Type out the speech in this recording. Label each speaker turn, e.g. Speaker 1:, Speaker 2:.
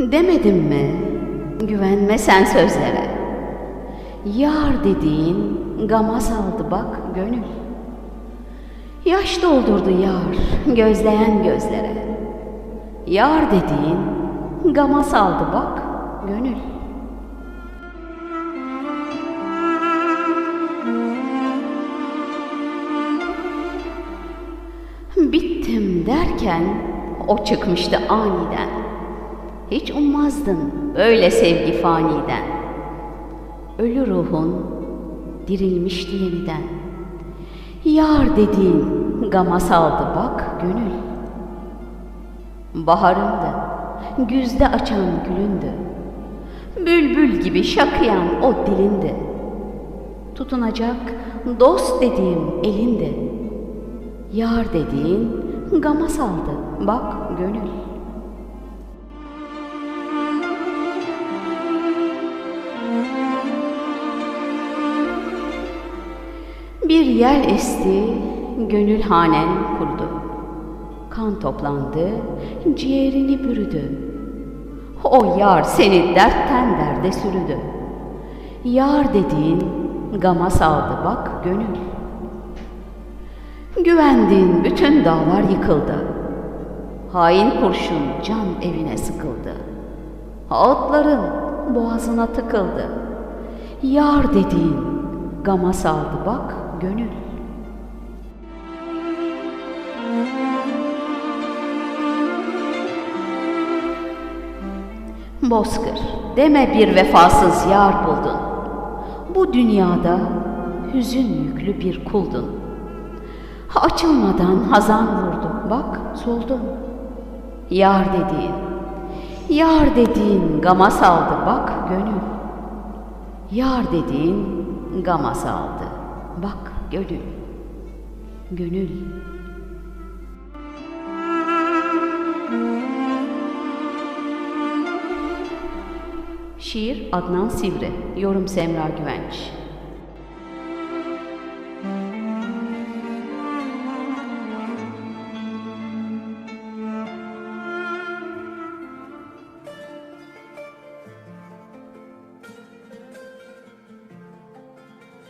Speaker 1: Demedim mi? Güvenme sen sözlere. Yar dediğin gama saldı bak gönül. Yaş doldurdu yar gözleyen gözlere. Yar dediğin gama saldı bak gönül. Bittim derken o çıkmıştı aniden. Hiç ummazdın böyle sevgi faniden. Ölü ruhun dirilmişti yeniden. Yar dediğin gama saldı bak gönül. Baharındı, güzde açan gülündü. Bülbül gibi şakıyan o dilindi. Tutunacak dost dediğim elindi. Yar dediğin gama saldı bak gönül. Yel esti, gönül hanen kurdu. Kan toplandı, ciğerini bürüdü. O yar seni dertten derde sürüdü. Yar dediğin gama saldı bak gönül. Güvendiğin bütün dağlar yıkıldı. Hain kurşun can evine sıkıldı. Ağıtların boğazına tıkıldı. Yar dediğin gama saldı bak gönül. Bozkır, deme bir vefasız yar buldun. Bu dünyada hüzün yüklü bir kuldun. Açılmadan hazan vurdu, bak soldun. Yar dediğin, yar dediğin gama saldı, bak gönül. Yar dediğin gama saldı, bak gönül. Gönül. Şiir Adnan Sivri, yorum Semra Güvenç.